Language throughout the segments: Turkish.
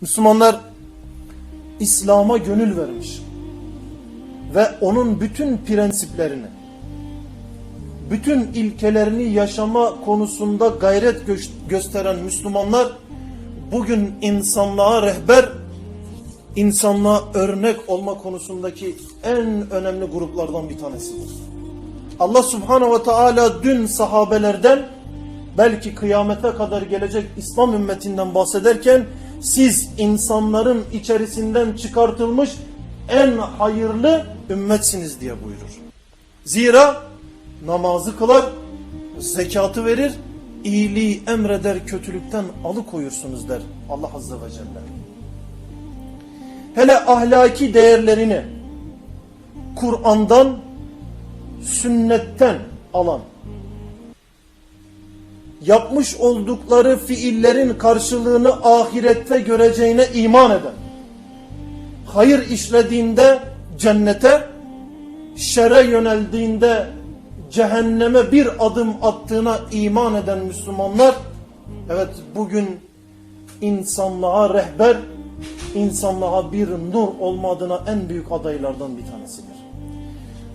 Müslümanlar İslam'a gönül vermiş ve onun bütün prensiplerini, bütün ilkelerini yaşama konusunda gayret gö- gösteren Müslümanlar bugün insanlığa rehber, insanlığa örnek olma konusundaki en önemli gruplardan bir tanesidir. Allah Subhanahu ve Teala dün sahabelerden belki kıyamete kadar gelecek İslam ümmetinden bahsederken siz insanların içerisinden çıkartılmış en hayırlı ümmetsiniz diye buyurur. Zira namazı kılar, zekatı verir, iyiliği emreder, kötülükten alıkoyursunuz der Allah Azze ve Celle. Hele ahlaki değerlerini Kur'an'dan, sünnetten alan, yapmış oldukları fiillerin karşılığını ahirette göreceğine iman eden, hayır işlediğinde cennete, şere yöneldiğinde cehenneme bir adım attığına iman eden Müslümanlar, evet bugün insanlığa rehber, insanlığa bir nur olma adına en büyük adaylardan bir tanesidir.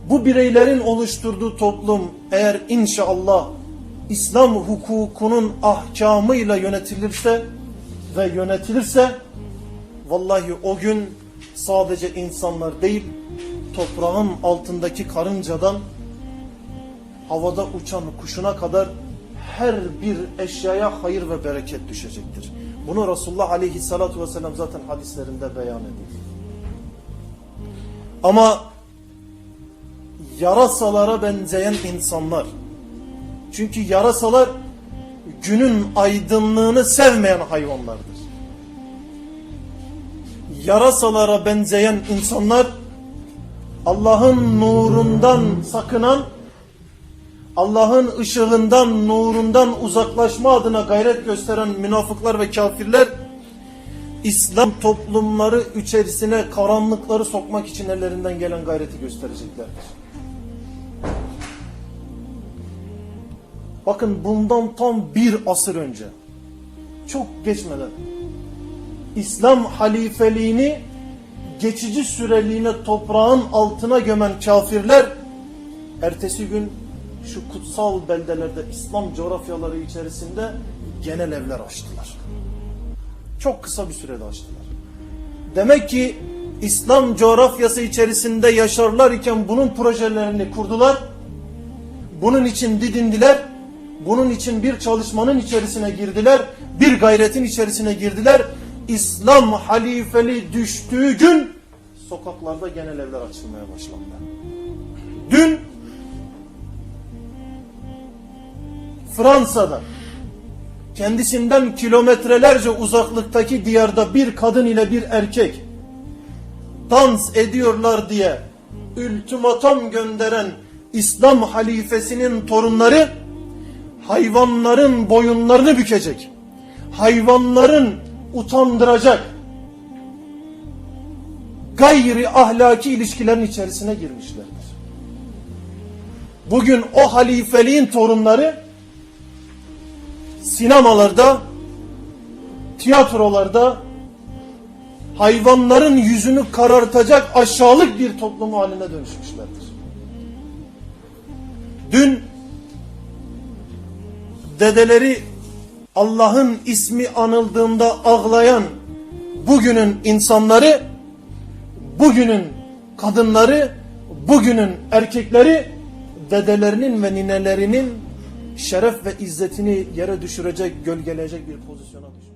Bu bireylerin oluşturduğu toplum eğer inşallah İslam hukukunun ahkamıyla yönetilirse ve yönetilirse vallahi o gün sadece insanlar değil toprağın altındaki karıncadan havada uçan kuşuna kadar her bir eşyaya hayır ve bereket düşecektir. Bunu Resulullah aleyhissalatu vesselam zaten hadislerinde beyan ediyor. Ama yarasalara benzeyen insanlar çünkü yarasalar günün aydınlığını sevmeyen hayvanlardır. Yarasalara benzeyen insanlar Allah'ın nurundan sakınan, Allah'ın ışığından, nurundan uzaklaşma adına gayret gösteren münafıklar ve kafirler İslam toplumları içerisine karanlıkları sokmak için ellerinden gelen gayreti göstereceklerdir. Bakın bundan tam bir asır önce çok geçmeden İslam halifeliğini geçici süreliğine toprağın altına gömen kafirler ertesi gün şu kutsal beldelerde İslam coğrafyaları içerisinde genel evler açtılar. Çok kısa bir sürede açtılar. Demek ki İslam coğrafyası içerisinde yaşarlar iken bunun projelerini kurdular. Bunun için didindiler. Bunun için bir çalışmanın içerisine girdiler. Bir gayretin içerisine girdiler. İslam halifeli düştüğü gün sokaklarda genel evler açılmaya başlandı. Dün Fransa'da kendisinden kilometrelerce uzaklıktaki diyarda bir kadın ile bir erkek dans ediyorlar diye ultimatom gönderen İslam halifesinin torunları hayvanların boyunlarını bükecek. Hayvanların utandıracak. Gayri ahlaki ilişkilerin içerisine girmişlerdir. Bugün o halifeliğin torunları sinemalarda, tiyatrolarda hayvanların yüzünü karartacak aşağılık bir toplum haline dönüşmüşlerdir. Dün dedeleri Allah'ın ismi anıldığında ağlayan bugünün insanları, bugünün kadınları, bugünün erkekleri dedelerinin ve ninelerinin şeref ve izzetini yere düşürecek, gölgeleyecek bir pozisyona düşmüş.